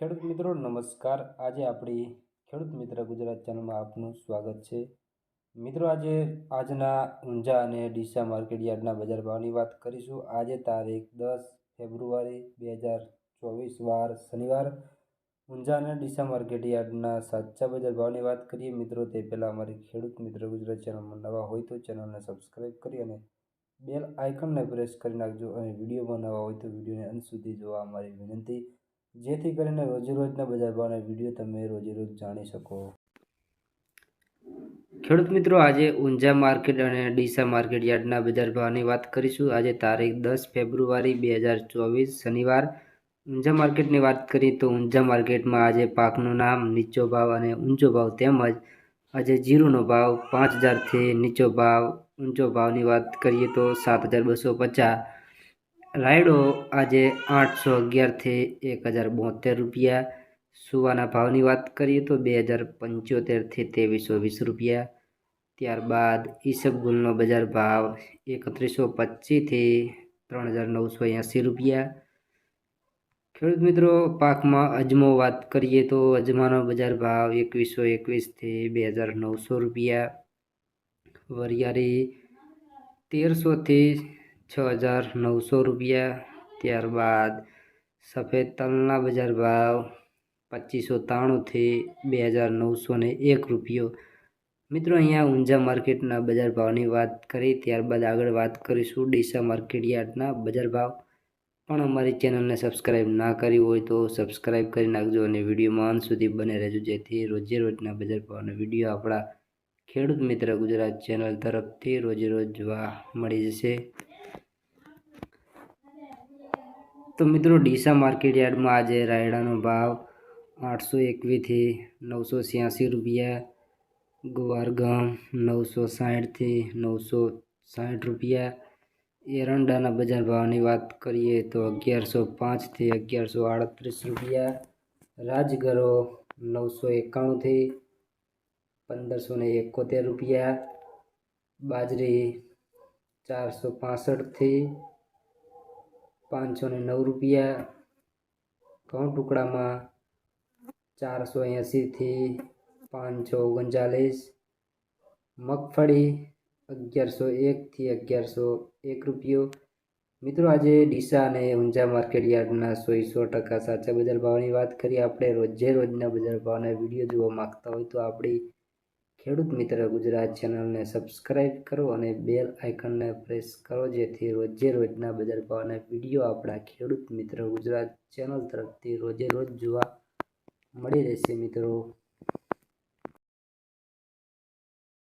ખેડૂત મિત્રો, નમસ્કાર. આજે આપણી ખેડૂત મિત્ર ગુજરાત ચેનલમાં આપનું સ્વાગત છે. મિત્રો, આજે આજના ઊંઝા અને ડીસા માર્કેટ યાર્ડના બજાર ભાવની વાત કરીશું. આજે તારીખ દસ ફેબ્રુઆરી બે હજાર ચોવીસ, વાર શનિવાર. ઊંઝા અને ડીસા માર્કેટ યાર્ડના સાચા બજાર ભાવની વાત કરીએ, મિત્રો, તે પહેલાં અમારી ખેડૂત મિત્ર ગુજરાત ચેનલમાં નવા હોય તો ચેનલને સબસ્ક્રાઈબ કરી અને બેલ આઇકનને પ્રેસ કરી નાખજો અને વિડીયોમાં નવા હોય તો વિડીયોને અંત સુધી જોવા અમારી વિનંતી. જેથી કરીને રોજેરોજના બજાર ભાવના વીડિયો તમે રોજેરોજ જાણી શકો. ખેડૂત મિત્રો, આજે ઊંઝા માર્કેટ અને ડીસા માર્કેટ યાર્ડના બજાર ભાવની વાત કરીશું. આજે તારીખ દસ ફેબ્રુઆરી બે હજાર ચોવીસ, શનિવાર. ઊંઝા માર્કેટની વાત કરીએ તો ઊંઝા માર્કેટમાં આજે પાકનું નામ નીચો ભાવ અને ઊંચો ભાવ તેમજ આજે જીરુનો ભાવ પાંચ હજારથી નીચો ભાવ, ઊંચો ભાવની વાત કરીએ તો સાત હજાર બસો પચાસ. રાયડો આજે આઠસો અગિયારથી એક હજાર બોતેર રૂપિયા. સુવાના ભાવની વાત કરીએ તો બે હજાર પંચોતેરથી ત્રેવીસો વીસ રૂપિયા. ત્યારબાદ ઈસબગુલનો બજાર ભાવ એકત્રીસો પચીસથી ત્રણ હજાર નવસો એંસી રૂપિયા. ખેડૂત મિત્રો, પાકમાં અજમો વાત કરીએ તો અજમાનો બજાર ભાવ એકવીસો એકવીસથી બે હજાર નવસો રૂપિયા. વરિયાળી તેરસોથી છ હજાર નવસો રૂપિયા. ત્યારબાદ સફેદ તલના બજાર ભાવ પચીસો ત્રાણુંથી બે હજાર નવસો ને એક રૂપિયો. મિત્રો, અહીંયા ઊંઝા માર્કેટના બજાર ભાવની વાત કરી, ત્યારબાદ આગળ વાત કરીશું ડીસા માર્કેટ યાર્ડના બજાર ભાવ. પણ અમારી ચેનલને સબસ્ક્રાઈબ ના કરી હોય તો સબસ્ક્રાઈબ કરી નાખજો અને વિડીયોમાં અંત સુધી બને રહેજો, જેથી રોજે રોજના બજાર ભાવના વીડિયો આપણા ખેડૂત મિત્ર ગુજરાત ચેનલ તરફથી રોજે રોજ જોવા મળી જશે. તો મિત્રો, ડીસા માર્કેટ યાર્ડમાં આજે રાયડાનો ભાવ આઠસો એકવીસથી નવસો છ્યાસી રૂપિયા, ગુવાર ઘઉં નવસો સાઠથી નવસો સાઠ રૂપિયા. એરંડાના બજાર ભાવની વાત કરીએ તો અગિયારસો પાંચથી અગિયારસો આડત્રીસ રૂપિયા. રાજગરો નવસો એકાણુંથી પંદરસો ને એકોતેર રૂપિયા. બાજરી ચારસો પાસઠથી પાંચસો ને નવ રૂપિયા. ઘઉં ટુકડામાં ચારસો એંસીથી પાંચસો ઓગણચાલીસ. મગફળી અગિયારસો એકથી અગિયારસો એક રૂપિયો. મિત્રો, આજે ડીસા અને ઊંઝા માર્કેટ યાર્ડના સો સો ટકા સાચા બજાર ભાવની વાત કરીએ. આપણે રોજે રોજના બજાર ભાવના વીડિયો જોવા માગતા હોય તો આપણી ખેડૂત મિત્ર ગુજરાત ચેનલને સબસ્ક્રાઈબ કરો અને બેલ આઇકનને પ્રેસ કરો જેથી રોજે રોજના બજાર ભાવના વીડિયો આપણા ખેડૂત મિત્ર ગુજરાત ચેનલ તરફથી રોજે રોજ જોવા મળી રહેશે મિત્રો.